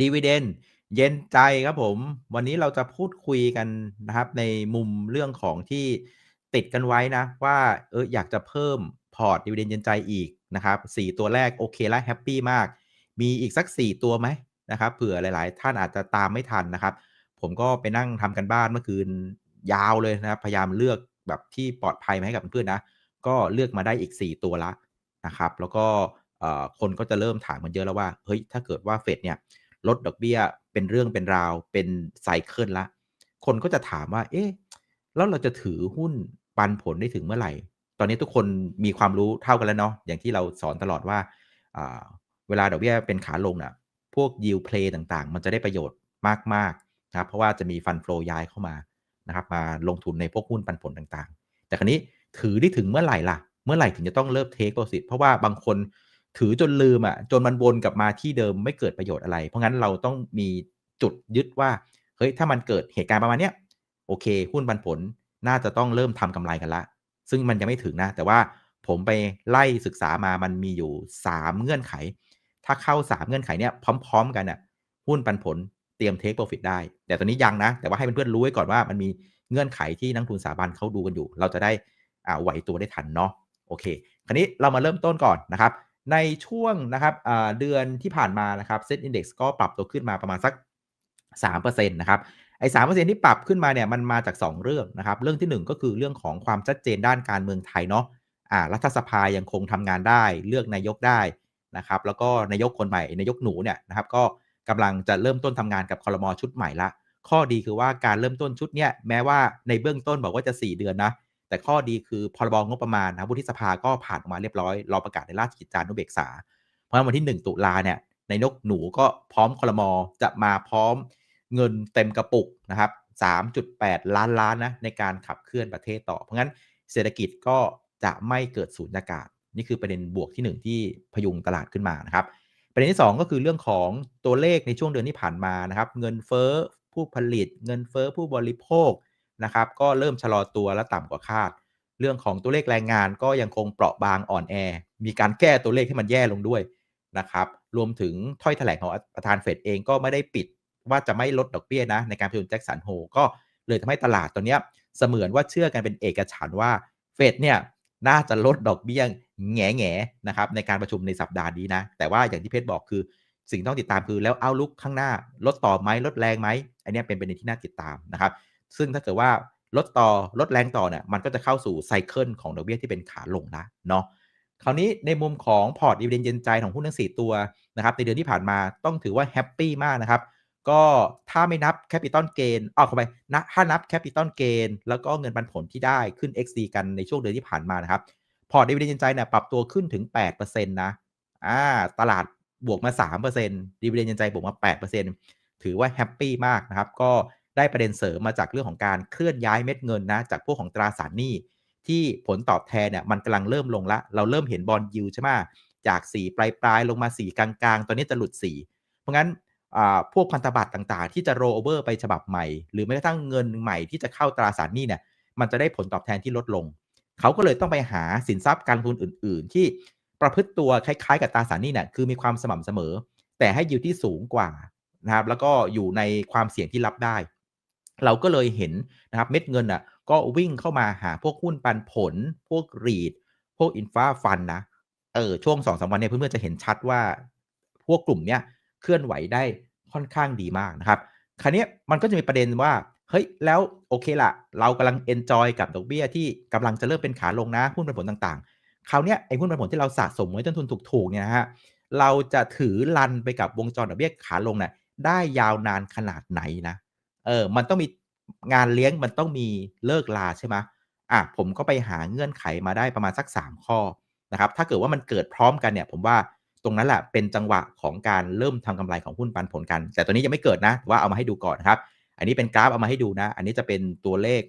ดีวเดนเย็นใจครับผม วันนี้เราจะพูดคุยกันนะครับในมุมเรื่องของที่ติดกันไว้นะ ว่าเอออยากจะเพิ่มพอร์ตดีวเดนเย็นใจอีกนะครับสี่ตัวแรกโอเคแล้วแฮปปี้มาก มีอีกสัก 4 ตัวไหมนะครับเผื่อหลาย ๆ ท่านอาจจะตามไม่ทันนะครับ ผมก็ไปนั่งทำกันบ้านเมื่อคืนยาวเลยนะครับ พยายามเลือกแบบที่ปลอดภัยมาให้กับเพื่อนๆนะ ก็เลือกมาได้อีก 4 ตัวละนะครับ แล้วก็คนก็จะเริ่มถามกันเยอะแล้วว่าเฮ้ยถ้าเกิดว่าเฟดเนี่ย ลดดอกเบี้ย เป็นเรื่องเป็นราว เป็นไซเคิลละ คนก็จะถามว่า เอ๊ะ แล้วเราจะถือหุ้นปันผลได้ถึงเมื่อไหร่ ตอนนี้ทุกคนมีความรู้เท่ากันแล้วเนาะ อย่างที่เราสอนตลอดว่า เวลาดอกเบี้ยเป็นขาลงนะ่ะ พวก yield play ต่างๆ มันจะได้ประโยชน์มากๆนะครับ เพราะว่าจะมีฟันโฟลย้ายเข้ามา นะครับ มาลงทุนในพวกหุ้นปันผลต่างๆ แต่ครนี้ถือได้ถึงเมื่อไหร่ล่ะ เมื่อไหร่ถึงจะต้องเลิกเทคโปรฟิตเพราะว่าบางคน ถือจนลืมอะจนมันวนกลับมาที่เดิมไม่เกิดประโยชน์อะไร เพราะงั้นเราต้องมีจุดยึดว่าเฮ้ยถ้ามันเกิดเหตุการณ์ประมาณเนี้ยโอเค หุ้นปันผลน่าจะต้องเริ่มทำกำไรกันละ ซึ่งมันยังไม่ถึงนะ แต่ว่าผมไปไล่ศึกษามามันมีอยู่ 3 เงื่อนไข ถ้าเข้า 3 เงื่อนไขเนี้ยพร้อม ๆ กันอะหุ้นปันผลเตรียมเทคโปรฟิตได้ แต่ตอนนี้ยังนะ แต่ว่าให้เพื่อนๆรู้ไว้ก่อนว่ามันมีเงื่อนไขที่นักทุนสถาบันเขาดูกันอยู่ เราจะได้อ่าไหวตัวได้ทันเนาะโอเค คราวนี้เรามาเริ่มต้นก่อนนะครับ ในช่วงนะครับเดือนที่ผ่านมานะครับเซ็ตอินดี x ก็ปรับตัวขึ้นมาประมาณสัก 3%นะครับไอ้สที่ปรับขึ้นมาเนี่ยมันมาจาก 2 เรื่องนะครับ เรื่องที่ 1 ก็คือเรื่องของความชัดเจนด้านการเมืองไทยเนาะอ่ารัฐสภายังคงทำงานได้ เลือกนายกได้นะครับ แล้วก็นายกคนใหม่นายกหนูเนี่ยนะครับก็กำลังจะเริ่มต้นทำงานกับคอรมอชุดใหม่ละ ข้อดีคือว่าการเริ่มต้นชุดเนี้ยแม้ว่าในเบื้องต้นบอกว่าจะ 4 เดือนนะ แต่ข้อดีคือพรบงบประมาณนะวุฒิสภาก็ผ่านออกมาเรียบร้อยรอประกาศในราชกิจจานุเบกษา เพราะวันที่ 1 ตุลาเนี่ยในนกหนูก็พร้อมคลมอจะมาพร้อมเงินเต็มกระปุกนะครับ 3.8 ล้านล้านนะในการขับเคลื่อนประเทศต่อ เพราะงั้นเศรษฐกิจก็จะไม่เกิดสูญญากาศ นี่คือประเด็นบวกที่ 1 ที่พยุงตลาดขึ้นมานะครับ ประเด็นที่ 2 ก็คือเรื่องของตัวเลขในช่วงเดือนที่ผ่านมานะครับ เงินเฟ้อผู้ผลิต เงินเฟ้อผู้บริโภค นะครับก็เริ่มชะลอตัวและต่ำกว่าคาด เรื่องของตัวเลขแรงงานก็ยังคงเปราะบางอ่อนแอ มีการแก้ตัวเลขให้มันแย่ลงด้วยนะครับรวมถึงถ้อยแถลงของประธานเฟดเองก็ไม่ได้ปิดว่าจะไม่ลดดอกเบี้ยนะในการประชุมแจ็คสันโฮก็เลยทำให้ตลาดตัวนี้เสมือนว่าเชื่อกันเป็นเอกฉันว่าเฟดเนี่ยน่าจะลดดอกเบี้ยแง่แง่นะครับในการประชุมในสัปดาห์นี้นะ แต่ว่าอย่างที่เพชรบอกคือ สิ่งต้องติดตามคือแล้วเอาลุกข้างหน้า ลดต่อไหมลดแรงไหมอันนี้เป็นประเด็นที่น่าติดตามนะครับ ซึ่งถ้าเกิดว่าลดต่อลดแรงต่อเนี่ยมันก็จะเข้าสู่ไซเคิลของดอกเบี้ยที่เป็นขาลงนะเนาะคราวนี้ในมุมของพอร์ตดีเวนเย็นใจของหุ้นทั้ง 4 ตัวนะครับในเดือนที่ผ่านมาต้องถือว่าแฮปปี้มากนะครับ ก็ถ้าไม่นับแคปิตอลเกนออกเข้าไปนะถ้านับแคปิตอลเกนแล้วก็เงินปันผลที่ได้ขึ้น XD กันในช่วงเดือนที่ผ่านมานะครับ พอร์ตดีเวนเย็นใจเนี่ยปรับตัวขึ้นถึง 8%นะอ่าตลาดบวกมา 3%ดีเวนเย็นใจบวกมา 8%ถือว่าแฮปปี้มากนะครับ ก็ ได้ประเด็นเสริมมาจากเรื่องของการเคลื่อนย้ายเม็ดเงินนะจากพวกของตราสารหนี้ที่ผลตอบแทนเนี่ยมันกำลังเริ่มลงละ เราเริ่มเห็นบอลยูใช่ไหมจาก 4 ปลายปลายลงมา 4 กลางๆ ตอนนี้จะหลุด 4 เพราะงั้นพวกพันธบัตรต่างๆ ที่จะโรเวอร์ไปฉบับใหม่ หรือแม้กระทั่งเงินใหม่ที่จะเข้าตราสารหนี้เนี่ยมันจะได้ผลตอบแทนที่ลดลง เขาก็เลยต้องไปหาสินทรัพย์การลงทุนอื่น ๆ ที่ประพฤติตัวคล้ายๆ กับตราสารหนี้เนี่ยคือมีความสม่ำเสมอ แต่ให้ยิวที่สูงกว่านะครับแล้วก็อยู่ในความเสี่ยงที่รับได้ เราก็เลยเห็นนะครับเม็ดเงินอะก็วิ่งเข้ามาหาพวกหุ้นปันผล พวกรีด พวกอินฟาฟันนะเออช่วงสองสามวันเนี่ยเพื่อนๆจะเห็นชัดว่า พวกกลุ่มเนี้ยเคลื่อนไหวได้ค่อนข้างดีมากนะครับคราวนี้มันก็จะมีประเด็นว่าเฮ้ยแล้วโอเคละเรากำลังเอนจอยกับดอกเบี้ยที่กำลังจะเริ่มเป็นขาลงนะหุ้นปันผลต่างๆคราวนี้ไอ้หุ้นปันผลที่เราสะสมไว้ต้นทุนถูกๆเนี่ยนะฮะเราจะถือลันไปกับวงจรดอกเบี้ยขาลงเนี่ยได้ยาวนานขนาดไหนนะ เออมันต้องมีงานเลี้ยงมันต้องมีเลิกลาใช่ไหมอะผมก็ไปหาเงื่อนไขมาได้ประมาณสัก 3 ข้อนะครับถ้าเกิดว่ามันเกิดพร้อมกันเนี่ย ผมว่าตรงนั้นแหละเป็นจังหวะของการเริ่มทำกำไรของหุ้นปันผลกัน แต่ตัวนี้ยังไม่เกิดนะว่าเอามาให้ดูก่อนครับ อันนี้เป็นกราฟเอามาให้ดูนะ อันนี้จะเป็นตัวเลข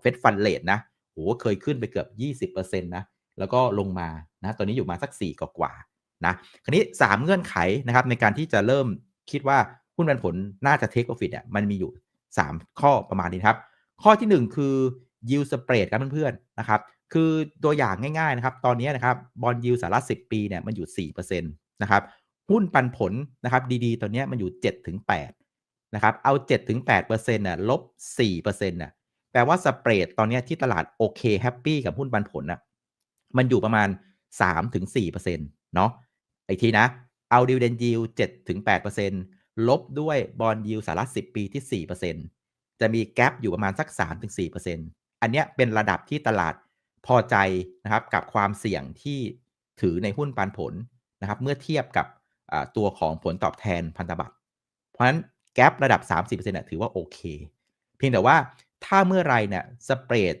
เฟดฟันเลทนะโหเคยขึ้นไปเกือบ 20%นะแล้วก็ลงมานะตัวนี้อยู่มาสัก 4 กว่าๆนะคราวนี้ 3 เงื่อนไขนะครับในการที่จะเริ่มคิดว่าหุ้นปันผลน่าจะเทคโปรฟิตเนี่ยมันมีอยู่ 3 ข้อประมาณนี้ครับ ข้อที่ 1 คือ yield spread ครับเพื่อนๆนะครับคือตัวอย่างง่ายๆนะครับ ตอนนี้นะครับบอลยิวสาระ10 ปีเนี่ยมันอยู่4%นะครับหุ้นปันผลนะครับดีๆ ตอนนี้มันอยู่ 7-8นะครับเอา 7-8%น่ะลบ4%น่ะแปลว่าสเปรดตอนนี้ที่ตลาดโอเคแฮปปี้กับหุ้นปันผลน่ะมันอยู่ประมาณ 3-4%เนาะอีกทีนะเอา dividend yield 7-8% ลบด้วยบอลยิวสาระ10ปีที่ 4%จะมีแกลบอยู่ประมาณสัก 3-4%อันเนี้ยเป็นระดับที่ตลาดพอใจนะครับกับความเสี่ยงที่ถือในหุ้นปันผลนะครับเมื่อเทียบกับตัวของผลตอบแทนพันธบัตร เพราะฉะนั้นแกลบระดับ 30%เนี่ยถือว่าโอเค เพียงแต่ว่าถ้าเมื่อไรเนี่ยสเปรด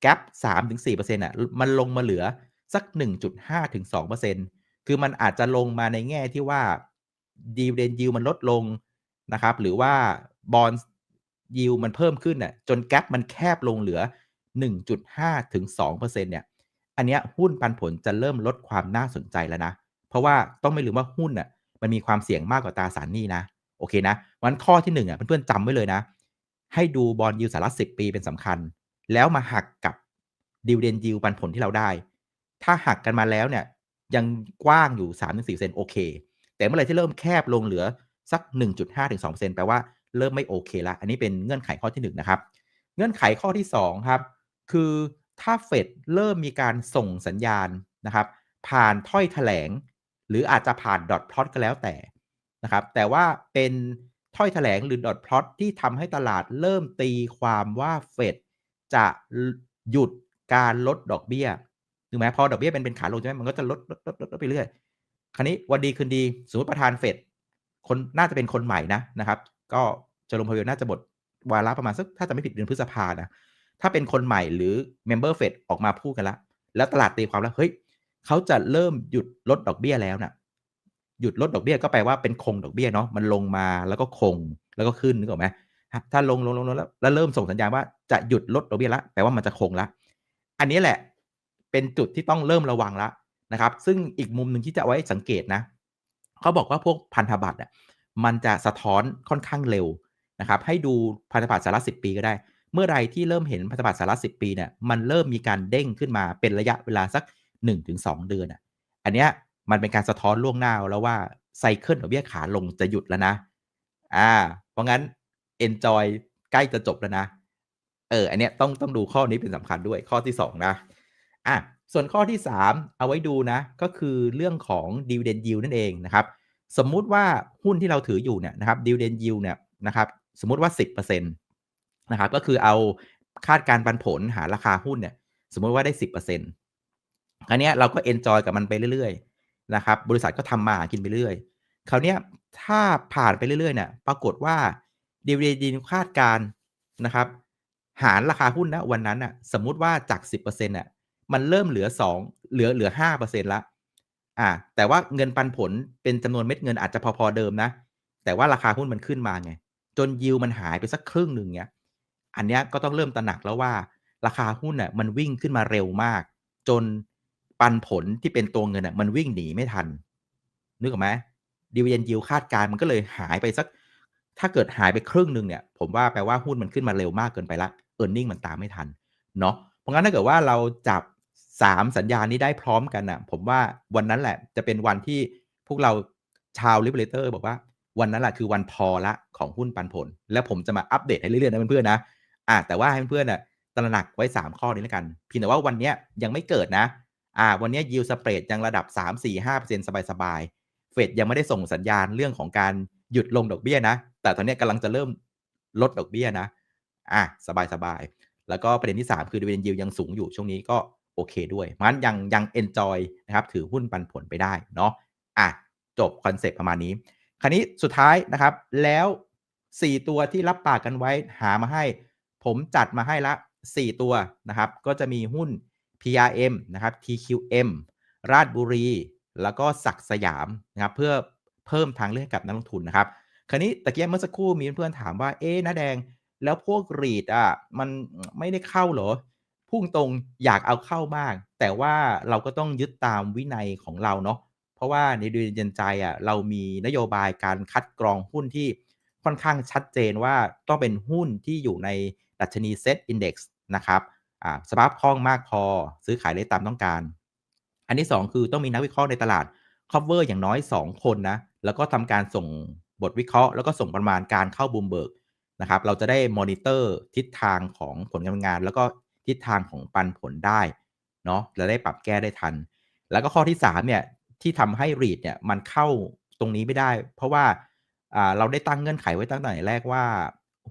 แกลบ3-4%น่ะมันลงมาเหลือสัก 1.5-2%คือมันอาจจะลงมาในแง่ที่ว่า ดีเดนยิวมันลดลงนะครับ หรือว่าบอลยิวมันเพิ่มขึ้นน่ะจนแกลบมันแคบลงเหลือ 1.5 ถึง 2%เนี่ยอันเนี้ยหุ้นปันผลจะเริ่มลดความน่าสนใจแล้วนะ เพราะว่าต้องไม่ลืมว่าหุ้นน่ะมันมีความเสี่ยงมากกว่าตราสารหนี้นะ โอเคนะวันข้อที่1อะเพื่อนๆจำไว้เลยนะ ให้ดูบอลยิวสาระ10ปีเป็นสำคัญ แล้วมาหักกับดิวเดนยิวปันผลที่เราได้ ถ้าหักกันมาแล้วเนี่ยยังกว้างอยู่3-4เซนโอเค แต่เมื่อไหร่ที่เริ่มแคบลงเหลือสัก 1.5-2%แปลว่าเริ่มไม่โอเคละ อันนี้เป็นเงื่อนไขข้อที่ 1 นะครับ เงื่อนไขข้อที่ 2 ครับ คือถ้าเฟดเริ่มมีการส่งสัญญาณนะครับ ผ่านถ้อยแถลง หรืออาจจะผ่านดอทพลอตก็แล้วแต่นะครับ แต่ว่าเป็นถ้อยแถลงหรือดอทพลอตที่ทำให้ตลาดเริ่มตีความว่าเฟดจะหยุดการลดดอกเบี้ยถูกไหมพอดอกเบี้ยเป็นเป็นขาลงใช่ไหมมันก็จะลดลดลดลดไปเรื่อย คราวนี้วันดีคืนดีสมมติประธานเฟดคนน่าจะเป็นคนใหม่นะนะครับ ก็จะลงพาวเวลน่าจะหมดวาระประมาณสักถ้าจะไม่ผิดเดือนพฤษภานะถ้าเป็นคนใหม่หรือเมมเบอร์เฟดออกมาพูดกันแล้วแล้วตลาดตีความแล้วเฮ้ยเขาจะเริ่มหยุดลดดอกเบี้ยแล้วนะ่ะหยุดลดดอกเบี้ยก็แปลว่าเป็นคงดอกเบี้ยเนาะมันลงมาแล้วก็คงแล้วก็ขึ้นนึกออกไหมถ้าลงลงลงแล้วแล้วเริ่มส่งสัญญาณว่าจะหยุดลดดอกเบี้ยแล้วแปลว่ามันจะคงละ อันนี้แหละเป็นจุดที่ต้องเริ่มระวังละ นะครับ ซึ่งอีกมุมหนึ่งที่จะไว้สังเกตนะเขาบอกว่าพวกพันธบัตรอะมันจะสะท้อนค่อนข้างเร็วนะครับ ให้ดูพันธบัตรสาระสิปีก็ได้ เมื่อไรที่เริ่มเห็นพันธบัตรสาระสิปีเนี่ยมันเริ่มมีการเด้งขึ้นมาเป็นระยะเวลาสัก 1-2 เดือนอะอันเนี้ยมันเป็นการสะท้อนล่วงหน้าแล้วว่าไซเคิลดอกเบี้ยขาลงจะหยุดแล้วนะอ่าเพราะงั้น enjoy ใกล้จะจบแล้วนะ เออ อันเนี้ยต้องต้องดูข้อนี้เป็นสำคัญด้วยข้อที่ 2 นะ อะ ส่วนข้อที่ 3 เอาไว้ดูนะ ก็คือเรื่องของ dividend yield นั่นเองนะครับ สมมุติว่าหุ้นที่เราถืออยู่เนี่ยนะครับ dividend yield เนี่ยนะครับ สมมุติว่า 10%นะครับ ก็คือเอาคาดการปันผลหาราคาหุ้นเนี่ย สมมุติว่าได้ 10%คราวนี้เราก็ enjoy กับมันไปเรื่อยๆนะครับ บริษัทก็ทำมากินไปเรื่อย คราวนี้ถ้าผ่านไปเรื่อยๆเนี่ย ปรากฏว่า dividend yield คาดการนะครับ หารราคาหุ้นนะวันนั้นอะ สมมุติว่าจาก 10%อะ มันเริ่มเหลือ2เหลือเหลือ5%ละอ่า แต่ว่าเงินปันผลเป็นจำนวนเม็ดเงินอาจจะพอๆเดิมนะ แต่ว่าราคาหุ้นมันขึ้นมาไง จนยิวมันหายไปสักครึ่งหนึ่งเนี้ย อันนี้ก็ต้องเริ่มตระหนักแล้วว่า ราคาหุ้นน่ะมันวิ่งขึ้นมาเร็วมาก จนปันผลที่เป็นตัวเงินน่ะมันวิ่งหนีไม่ทัน นึกออกไหมดิวเยนยิวคาดการมันก็เลยหายไปสัก ถ้าเกิดหายไปครึ่งหนึ่งเนี่ย ผมว่าแปลว่าหุ้นมันขึ้นมาเร็วมากเกินไปละเออร์เน็งมันตามไม่ทันเนาะเพราะงั้นถ้าเกิดว่าเราจับ 3 สัญญาณนี้ได้พร้อมกันนะผมว่าวันนั้นแหละจะเป็นวันที่พวกเราชาวลิเบเลเตอร์บอกว่าวันนั้นแหละคือวันพอละของหุ้นปันผล แล้วผมจะมาอัปเดตให้เรื่อยๆนะเพื่อนๆนะอ่าแต่ว่าให้เพื่อนๆนะตระหนักไว้ 3 ข้อนี้แล้วกันเพียงแต่ว่าวันนี้ยังไม่เกิดนะอ่าวันนี้ยิวสเปรดยังระดับ 3 4 5สบายๆเฟดยังไม่ได้ส่งสัญญาณเรื่องของการหยุดลงดอกเบี้ยนะ แต่ตอนนี้กำลังจะเริ่มลดดอกเบี้ยนะ อะ สบายๆแล้วก็ประเด็นที่ 3 คือดีเวนยิวยังสูงอยู่ช่วงนี้ก็ โอเคด้วยมันยังยังเอนจอยนะครับถือหุ้นปันผลไปได้เนาะอะจบคอนเซปต์ประมาณนี้ คราวนี้สุดท้ายนะครับแล้ว 4 ตัวที่รับปากกันไว้หามาให้ ผมจัดมาให้ละ 4 ตัวนะครับ ก็จะมีหุ้น PRM นะครับ TQM ราชบุรี แล้วก็ศักสยามนะครับเพื่อเพิ่มทางเลือกกับนักลงทุนนะครับ คราวนี้ตะเกียบเมื่อสักครู่มีเพื่อนๆถามว่าเอ๊ะน้าแดงแล้วพวกรีดอะมันไม่ได้เข้าเหรอ พุ่งตรงอยากเอาเข้ามาก แต่ว่าเราก็ต้องยึดตามวินัยของเราเนาะเพราะว่าในดือนเย็นใจอะเรามีนโยบายการคัดกรองหุ้นที่ค่อนข้างชัดเจนว่าต้องเป็นหุ้นที่อยู่ในดัชนีเซ็ตอินดี x นะครับอ่าสภาพคล่องมากพอซื้อขายได้ตามต้องการ อันที่ 2 คือต้องมีนักวิเคราะห์ในตลาด cover อย่างน้อย 2 คนนะ แล้วก็ทำการส่งบทวิเคราะห์ แล้วก็ส่งประมาณการเข้าบูมเบิร์กนะครับ เราจะได้มอนิเตอร์ทิศทางของผลการงาน แล้วก็ ทิศทางของปันผลได้เนาะจะได้ปรับแก้ได้ทัน แล้วก็ข้อที่3เนี่ยที่ทำให้รีดเนี่ยมันเข้าตรงนี้ไม่ได้ เพราะว่าเราได้ตั้งเงื่อนไขไว้ตั้งแต่แรกว่า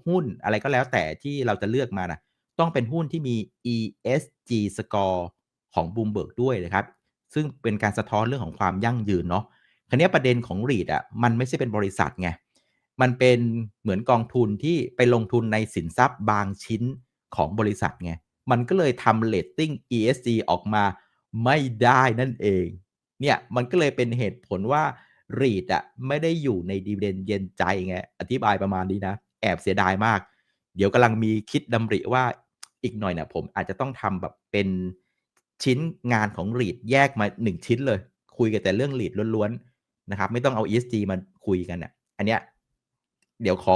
หุ้นอะไรก็แล้วแต่ที่เราจะเลือกมานะต้องเป็นหุ้นที่มี ESG score ของ Bloomberg ด้วยนะครับ ซึ่งเป็นการสะท้อนเรื่องของความยั่งยืนเนาะคันนี้ประเด็นของ REIT อะมันไม่ใช่เป็นบริษัทไง มันเป็นเหมือนกองทุนที่ไปลงทุนในสินทรัพย์บางชิ้นของบริษัทไง มันก็เลยทำเลตติ้ง ESG ออกมาไม่ได้นั่นเอง เนี่ยมันก็เลยเป็นเหตุผลว่า REIT อะไม่ได้อยู่ในดีเดนเย็นใจไง อธิบายประมาณนี้นะ แอบเสียดายมาก เดี๋ยวกำลังมีคิดดำริว่าอีกหน่อยเนี่ยผมอาจจะต้องทำแบบเป็นชิ้นงานของ REIT แยกมา 1 ชิ้นเลย คุยกันแต่เรื่อง REIT ล้วนๆนะครับ ไม่ต้องเอา ESG มาคุยกันเนี่ยอันเนี้ยเดี๋ยวขอ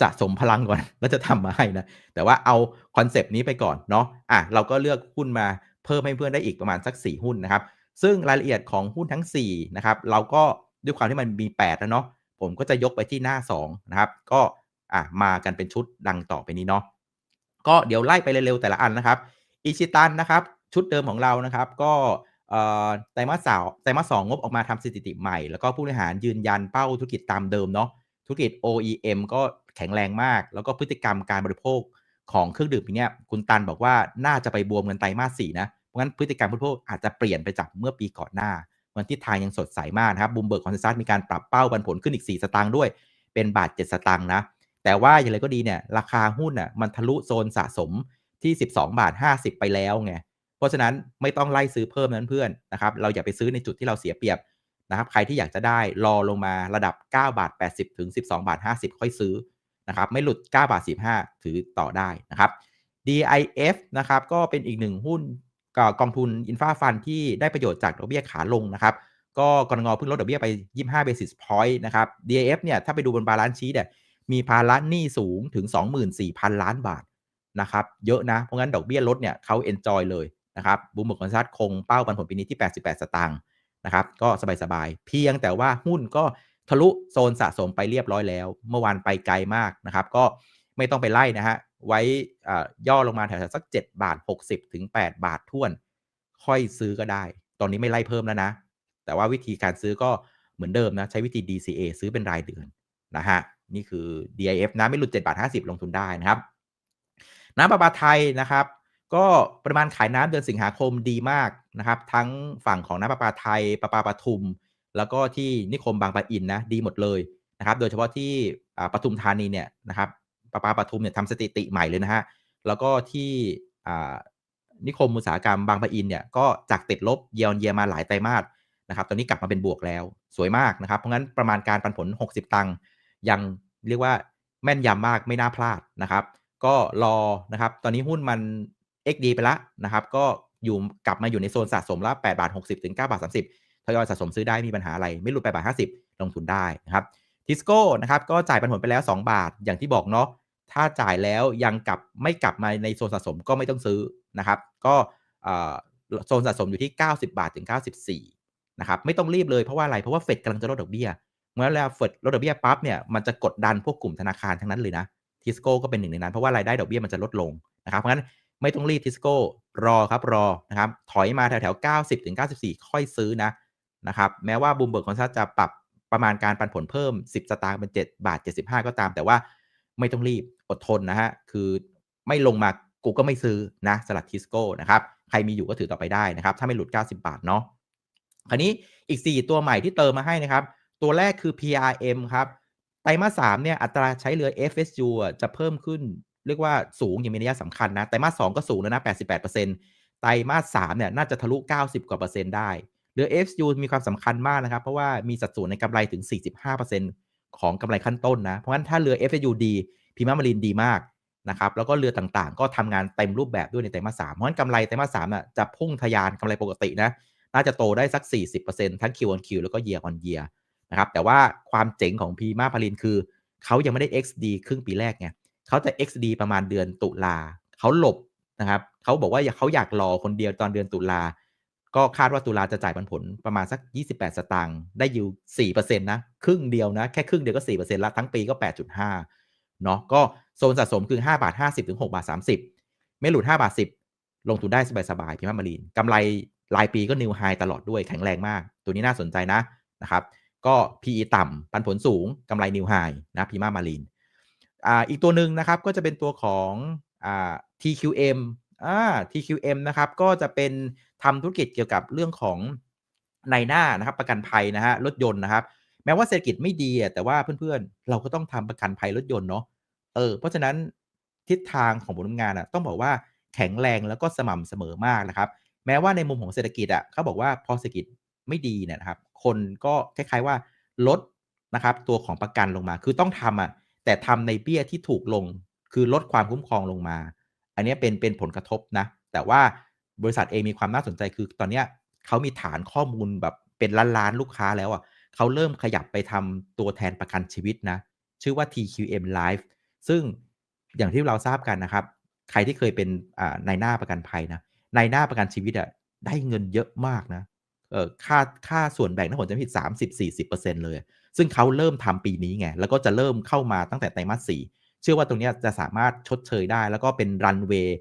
สะสมพลังก่อน แล้วจะทำมาให้นะ แต่ว่าเอาคอนเซปต์นี้ไปก่อนเนาะอะเราก็เลือกหุ้นมาเพิ่มให้เพื่อนได้อีกประมาณสัก 4 หุ้นนะครับ ซึ่งรายละเอียดของหุ้นทั้ง4นะครับเราก็ด้วยความที่มันมี8แล้วเนาะผมก็จะยกไปที่หน้า2นะครับก็อะมากันเป็นชุดดังต่อไปนี้เนาะก็เดี๋ยวไล่ไปเร็วๆแต่ละอันนะครับอิชิตันนะครับชุดเดิมของเรานะครับ ก็ไตรมาสสาวไตรมาสสองงบออกมาทำสถิติใหม่ แล้วก็ผู้บริหารยืนยันเป้าธุรกิจตามเดิมเนาะธุรกิจ OEM ก็ แข็งแรงมาก แล้วก็พฤติกรรมการบริโภคของเครื่องดื่มนี้คุณตันบอกว่าน่าจะไปบวมเงินไตรมาสสี่นะ เพราะงั้นพฤติกรรมบริโภคอาจจะเปลี่ยนไปจากเมื่อปีก่อนหน้าวันที่ทายยังสดใสมากนะครับบูมเบิร์กคอนเซซัสมีการปรับเป้าปันผลขึ้นอีก 4 สตางค์ด้วย เป็นบาท 7 สตางค์นะ แต่ว่าอย่างไรก็ดีเนี่ยราคาหุ้นอะมันทะลุโซนสะสมที่ 12 บาท 50 ไปแล้วไงเพราะฉะนั้นไม่ต้องไล่ซื้อเพิ่มนั้นเพื่อนนะครับเราอย่าไปซื้อในจุดที่เราเสียเปรียบนะครับใครที่อยากจะได้รอลงมาระดับ 9 บาท 80 ถึง 12 บาท 50 ค่อยซื้อ นะครับไม่หลุด 9 บาท 15 ถือต่อได้นะครับ DIF นะครับก็เป็นอีกหนึ่งหุ้นกองทุนอินฟาฟันที่ได้ประโยชน์จากดอกเบี้ยขาลงนะครับ ก็กรงงเพิ่งลดดอกเบี้ยไป 25 basis point นะครับ DIF เนี่ยถ้าไปดูบนบาลานซ์ชีตเนี่ยมีภาระหนี้สูงถึง 24,000 ล้านบาทนะครับเยอะนะ เพราะงั้นดอกเบี้ยลดเนี่ยเขาเอนจอยเลยนะครับบูมเบิร์กคอนซัลท์คงเป้าปันผลปีนี้ที่ 88 สตางค์นะครับก็สบายๆ เพียงแต่ว่าหุ้นก็ ทะลุโซนสะสมไปเรียบร้อยแล้ว เมื่อวานไปไกลมากนะครับ ก็ไม่ต้องไปไล่นะฮะ ไว้ย่อลงมาแถวๆสัก 7 บาท 60 ถึง 8 บาทท่วน ค่อยซื้อก็ได้ ตอนนี้ไม่ไล่เพิ่มแล้วนะ แต่ว่าวิธีการซื้อก็เหมือนเดิมนะ ใช้วิธี DCA ซื้อเป็นรายเดือนนะฮะ นี่คือ DIF นะ ไม่หลุด7บาท50 ลงทุนได้นะครับ น้ำประปาไทยนะครับ ก็ปริมาณขายน้ำเดือนสิงหาคมดีมากนะครับ ทั้งฝั่งของน้ำประปาไทยประปาปทุม แล้วก็ที่นิคมบางปะอินนะดีหมดเลยนะครับ โดยเฉพาะที่ปทุมธานีเนี่ยนะครับปะปาปทุมเนี่ยทำสถิติใหม่เลยนะฮะ แล้วก็ที่นิคมอุตสาหกรรมบางปะอินเนี่ยก็จากติดลบเยียนเยียมาหลายไตรมาสนะครับ ตอนนี้กลับมาเป็นบวกแล้วสวยมากนะครับ เพราะงั้นประมาณการปันผล 60 ตังค์ยังเรียกว่าแม่นยำมากไม่น่าพลาดนะครับ ก็รอนะครับ ตอนนี้หุ้นมัน XD ไปแล้วนะครับ ก็อยู่กลับมาอยู่ในโซนสะสมละ8บาท60 ถึง9บาท30 ทยอยสะสมซื้อได้มีปัญหาอะไร ไม่หลุด8บาท50ลงทุนได้นะครับทิสโก้นะครับก็จ่ายปันผลไปแล้ว 2 บาทอย่างที่บอกเนาะถ้าจ่ายแล้วยังกลับไม่กลับมาในโซนสะสมก็ไม่ต้องซื้อนะครับก็โซนสะสมอยู่ที่ 90 บาทถึง 94นะครับไม่ต้องรีบเลยเพราะว่าอะไรเพราะว่าเฟดกำลังจะลดดอกเบี้ยเมื่อแล้วเฟดลดดอกเบี้ยปั๊บเนี่ยมันจะกดดันพวกกลุ่มธนาคารทั้งนั้นเลยนะทิสโก้ก็เป็นหนึ่งในนั้น เพราะว่ารายได้ดอกเบี้ยมันจะลดลงนะครับเพราะงั้นไม่ต้องรีบทิสโก้รอครับรอนะครับถอยมาแถวแถว90ถึง94 ค่อยซื้อนะ นะครับแม้ว่าบูมเบิร์กคอนซัลจะปรับประมาณการปันผลเพิ่ม 10 สตางค์เป็น 7 บาท 75 ก็ตาม แต่ว่าไม่ต้องรีบอดทนนะฮะ คือไม่ลงมากูก็ไม่ซื้อนะสลัดทิสโก้นะครับ ใครมีอยู่ก็ถือต่อไปได้นะครับ ถ้าไม่หลุด 90 บาทเนาะคราวนี้อีก 4 ตัวใหม่ที่เติมมาให้นะครับ ตัวแรกคือ PRM ครับไตรมาสสามเนี่ยอัตราใช้เรือ FSU จะเพิ่มขึ้น เรียกว่าสูงอย่างมีนัยสำคัญนะไตรมาสสก็สูงแล้วนะ 88%ไตรมาสสามเนี่ยน่าจะทะลุ 90 กว่าเปอร์เซ็นต์ได้ รือ FSU มีความสำคัญมากนะครับ เพราะว่ามีสัดส่วนในกำไรถึง 45%ของกำไรขั้นต้นนะ เพราะฉะนั้นถ้าเรือ FSU ดีพิมามารินดีมากนะครับ แล้วก็เรือต่างๆ ก็ทำงานเต็มรูปแบบด้วยในไตรมาสสามเพราะฉะนั้นกำไรไตรมาสสามจะพุ่งทะยานกำไรปกตินะ น่าจะโตได้สัก 40%ทั้ง Q on Q แล้วก็ Year on Year นะครับ แต่ว่าความเจ๋งของพีมาพารินคือ เขายังไม่ได้ XD ครึ่งปีแรกไงเขาจะ XD ประมาณเดือนตุลาเขาหลบนะครับเขาบอกว่าเขาอยากรอคนเดียวตอนเดือนตุลา ก็คาดว่าตุลาจะจ่ายปันผลประมาณสัก 28 สตางค์ได้ยิว4%นะครึ่งเดียวนะ แค่ครึ่งเดียวก็4%แล้วทั้งปีก็ 8.5เนาะก็โซนสะสมคือ 5 บาท 50 ถึง 6 บาท 30 ไม่หลุด 5 บาท 10 ลงทุนได้สบายๆพิมามารีนกำไรรายปีก็นิวไฮตลอดด้วยแข็งแรงมาก ตัวนี้น่าสนใจนะนะครับก็ PE ต่ำปันผลสูงกำไรนิวไฮนะพิมามารีนอ่าอีกตัวหนึ่งนะครับก็จะเป็นตัวของอ่า TQM อ่า TQM นะครับก็จะเป็นทำธุรกิจเกี่ยวกับเรื่องของในหน้านะครับ ประกันภัยนะฮะรถยนต์นะครับ แม้ว่าเศรษฐกิจไม่ดีแต่ว่าเพื่อนๆ เราก็ต้องทำประกันภัยรถยนต์เนาะเออเพราะฉะนั้นทิศทางของผลงานอะต้องบอกว่าแข็งแรงแล้วก็สม่ำเสมอมากนะครับ แม้ว่าในมุมของเศรษฐกิจอะเขาบอกว่าพอเศรษฐกิจไม่ดีเนี่ยนะครับ คนก็คล้ายๆว่าลดนะครับ ตัวของประกันลงมาคือต้องทำอะแต่ทำในเบี้ยที่ถูกลง คือลดความคุ้มครองลงมา อันนี้เป็นเป็นผลกระทบนะ แต่ว่าบริษัทเองมีความน่าสนใจคือ ตอนนี้เขามีฐานข้อมูลแบบเป็นล้านล้านลูกค้าแล้วอะเขาเริ่มขยับไปทำตัวแทนประกันชีวิตนะ ชื่อว่า TQM Life ซึ่งอย่างที่เราทราบกันนะครับ ใครที่เคยเป็นนายหน้าประกันภัยนะนายหน้าประกันชีวิตอะได้เงินเยอะมากนะเออค่าค่าส่วนแบ่งถ้าผมจะไม่ผิด 30-40%เลย ซึ่งเขาเริ่มทำปีนี้ไง แล้วก็จะเริ่มเข้ามาตั้งแต่ไตรมาสสี่ ชื่อว่าตรงนี้จะสามารถชดเชยได้ แล้วก็เป็นรันเวย์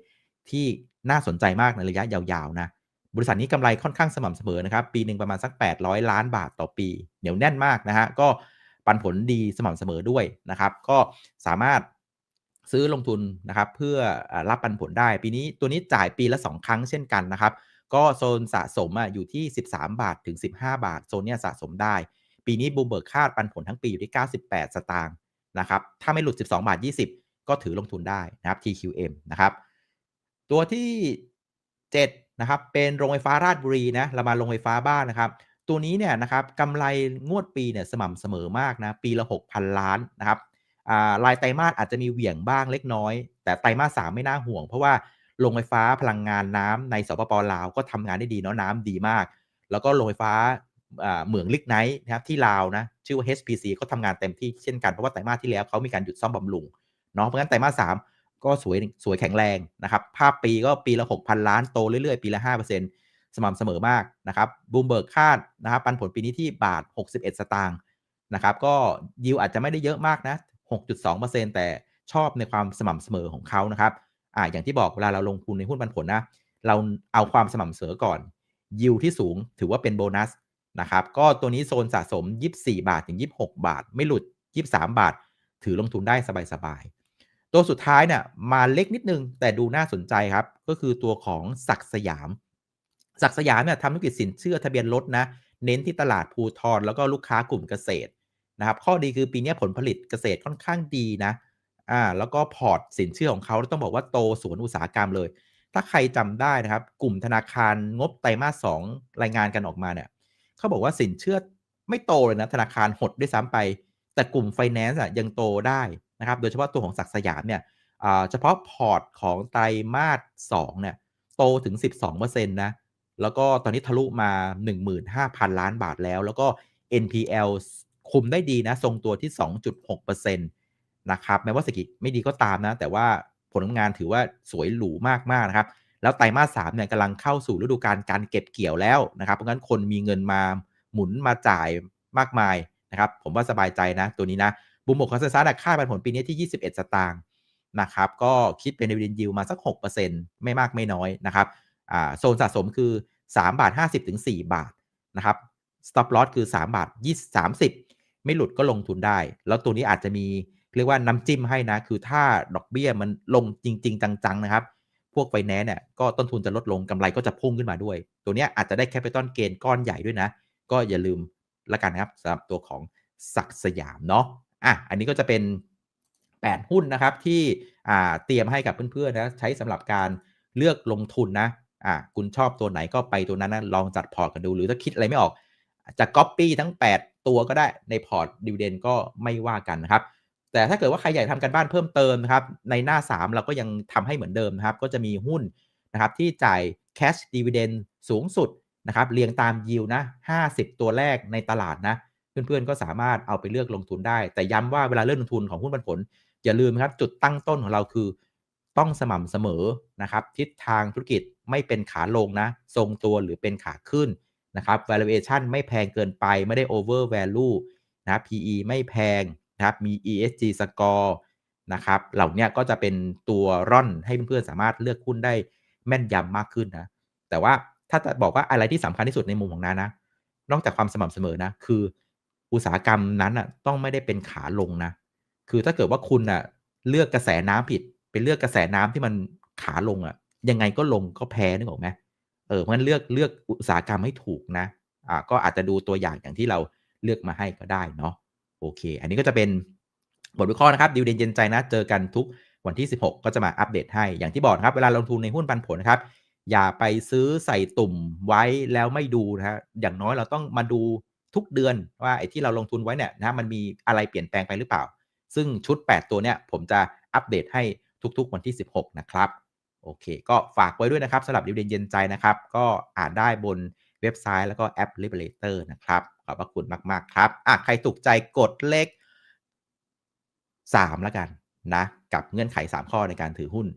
ที่น่าสนใจมากในระยะยาวๆนะบริษัทนี้กำไรค่อนข้างสม่ำเสมอนะครับ ปีหนึ่งประมาณสัก 800 ล้านบาทต่อปี เหนียวแน่นมากนะฮะก็ปันผลดีสม่ำเสมอด้วยนะครับ ก็สามารถซื้อลงทุนนะครับเพื่อรับปันผลได้ ปีนี้ตัวนี้จ่ายปีละ 2 ครั้งเช่นกันนะครับ ก็โซนสะสมอยู่ที่ 13 บาทถึง 15 บาท โซนนี้สะสมได้ ปีนี้บูมเบิร์กคาดปันผลทั้งปีอยู่ที่ 98 สตางค์ นะครับ ถ้าไม่หลุด 12 บาท 20 ก็ถือลงทุนได้นะครับ TQM นะครับ ตัวที่ 7 นะครับ เป็นโรงไฟฟ้าราชบุรีนะ เรามาโรงไฟฟ้าบ้านนะครับ ตัวนี้เนี่ยนะครับกำไรงวดปีเนี่ยสม่ำเสมอมากนะ ปีละ 6,000 ล้านนะครับรายไตรมาสอาจจะมีเหวี่ยงบ้างเล็กน้อย แต่ไตรมาสสามไม่น่าห่วง เพราะว่าโรงไฟฟ้าพลังงานน้ำในสปปลาวก็ทำงานได้ดีเนาะน้ำดีมาก แล้วก็โรงไฟฟ้า เหมืองลิกไนท์นะครับที่ลาวนะชื่อว่า HPC ก็ทำงานเต็มที่เช่นกัน เพราะว่าไตรมาสที่แล้วเขามีการหยุดซ่อมบำรุงเนาะเพราะงั้นไตรมาสสามก็สวยสวยแข็งแรงนะครับ ภาพปีก็ปีละ 6,000 ล้านโตเรื่อยๆ ปีละ 5%สม่ำเสมอมากนะครับบูมเบิร์กคาดนะครับปันผลปีนี้ที่บาท 61 สตางค์นะครับก็ยิวอาจจะไม่ได้เยอะมากนะ 6.2%แต่ชอบในความสม่ำเสมอของเขานะครับอ่าอย่างที่บอกเวลาเราลงทุนในหุ้นปันผลนะ เราเอาความสม่ำเสมอก่อนยิวที่สูงถือว่าเป็นโบนัส นะครับ ก็ตัวนี้โซนสะสม 24 บาทถึง 26 บาท ไม่หลุด 23 บาท ถือลงทุนได้สบายๆ ตัวสุดท้ายเนี่ยมาเล็กนิดนึง แต่ดูน่าสนใจครับ ก็คือตัวของศักสยาม ศักสยามเนี่ยทำธุรกิจสินเชื่อทะเบียนรถนะ เน้นที่ตลาดภูทรแล้วก็ลูกค้ากลุ่มเกษตรนะครับ ข้อดีคือปีนี้ผลผลิตเกษตรค่อนข้างดีนะ อ่า แล้วก็พอร์ตสินเชื่อของเขาต้องบอกว่าโตสวนอุตสาหกรรมเลย ถ้าใครจำได้นะครับ กลุ่มธนาคารงบไตรมาสสรายงานกันออกมาเนี่ย เขาบอกว่าสินเชื่อไม่โตเลยนะธนาคารหดด้วยซ้ำไป แต่กลุ่มไฟแนนซ์ยังโตได้นะครับโดยเฉพาะตัวของศักสยามเนี่ยเฉพาะพอร์ตของไตรมาส2เนี่ยโตถึง 12%นะแล้วก็ตอนนี้ทะลุมา 15,000 ล้านบาทแล้ว แล้วก็ NPL คุมได้ดีนะ ทรงตัวที่ 2.6%นะครับแม้ว่าเศรษฐกิจไม่ดีก็ตามนะ แต่ว่าผลงานถือว่าสวยหรูมากๆนะครับ แล้วไตรมาสสามเนี่ยกำลังเข้าสู่ฤดูกาลการเก็บเกี่ยวแล้วนะครับเพราะงั้นคนมีเงินมาหมุนมาจ่ายมากมายนะครับ ผมว่าสบายใจนะตัวนี้นะบุมบกคอนเซนซัสค่าปันผลปีนี้ที่ 21 สตางค์นะครับก็คิดเป็นดีเวนยิวมาสัก 6%ไม่มากไม่น้อยนะครับโซนสะสมคือ 3 บาท 50 ถึง 4 บาทนะครับ stop loss คือ 3 บาท 20 30 ไม่หลุดก็ลงทุนได้ แล้วตัวนี้อาจจะมีเรียกว่าน้ำจิ้มให้นะ คือถ้าดอกเบี้ยมันลงจริง ๆ จัง ๆ นะครับ พวกไฟแนนซ์เนี่ยก็ต้นทุนจะลดลงกำไรก็จะพุ่งขึ้นมาด้วย ตัวนี้อาจจะได้แคปิตอลเกนก้อนใหญ่ด้วยนะ ก็อย่าลืมละกันนะครับสำหรับตัวของศักสยามเนาะอะอันนี้ก็จะเป็น 8 หุ้นนะครับที่อ่าเตรียมให้กับเพื่อนๆนะใช้สำหรับการเลือกลงทุนนะอะคุณชอบตัวไหนก็ไปตัวนั้นนะลองจัดพอร์ตกันดู หรือถ้าคิดอะไรไม่ออกจะก๊อปปี้ทั้ง 8 ตัวก็ได้ในพอร์ตดิวเดนก็ไม่ว่ากันนะครับ แต่ถ้าเกิดว่าใครอยากทำกันบ้านเพิ่มเติมนะครับ ในหน้า 3 เราก็ยังทำให้เหมือนเดิมนะครับ ก็จะมีหุ้นนะครับที่จ่าย cash dividend สูงสุดนะครับเรียงตามยิวนะ 50 ตัวแรกในตลาดนะ เพื่อนๆก็สามารถเอาไปเลือกลงทุนได้ แต่ย้ำว่าเวลาเลือกลงทุนของหุ้นปันผล อย่าลืมครับ จุดตั้งต้นของเราคือ ต้องสม่ำเสมอนะครับ ทิศทางธุรกิจไม่เป็นขาลงนะ ทรงตัวหรือเป็นขาขึ้นนะครับ valuation ไม่แพงเกินไปไม่ได้ over value นะ PE ไม่แพง นะครับมี ESG score นะครับเหล่านี้ก็จะเป็นตัวร่อนให้เพื่อนๆสามารถเลือกหุ้นได้แม่นยำมากขึ้นนะ แต่ว่าถ้าจะบอกว่าอะไรที่สำคัญที่สุดในมุมของน้านะ นอกจากความสม่ำเสมอนะ คืออุตสาหกรรมนั้นอะต้องไม่ได้เป็นขาลงนะ คือถ้าเกิดว่าคุณอะเลือกกระแสน้ำผิดไปเลือกกระแสน้ำที่มันขาลงอะ ยังไงก็ลงก็แพ้นึกออกไหมเออเพราะฉะนั้นเลือกเลือกอุตสาหกรรมให้ถูกนะ อ่าก็อาจจะดูตัวอย่างอย่างที่เราเลือกมาให้ก็ได้เนาะ โอเค อันนี้ก็จะเป็นบทวิเคราะห์นะครับดิวเดนเย็นใจนะ เจอกันทุกวันที่ 16 ก็จะมาอัปเดตให้ อย่างที่บอกนะครับ เวลาลงทุนในหุ้นปันผลนะครับ อย่าไปซื้อใส่ตุ่มไว้แล้วไม่ดูนะฮะ อย่างน้อยเราต้องมาดูทุกเดือนว่าไอ้ที่เราลงทุนไว้เนี่ยนะ มันมีอะไรเปลี่ยนแปลงไปหรือเปล่า ซึ่งชุด 8 ตัวเนี่ยผมจะอัปเดตให้ทุกๆวันที่ 16 นะครับ โอเค ก็ฝากไว้ด้วยนะครับสำหรับดิวเดนเย็นใจนะครับ ก็อ่านได้บน เว็บไซต์แล้วก็แอป Liberator นะครับ ขอบพระคุณมาก ๆ ครับอะใครถูกใจกดเลข3แล้วกันนะ กับเงื่อนไข 3 ข้อในการถือหุ้น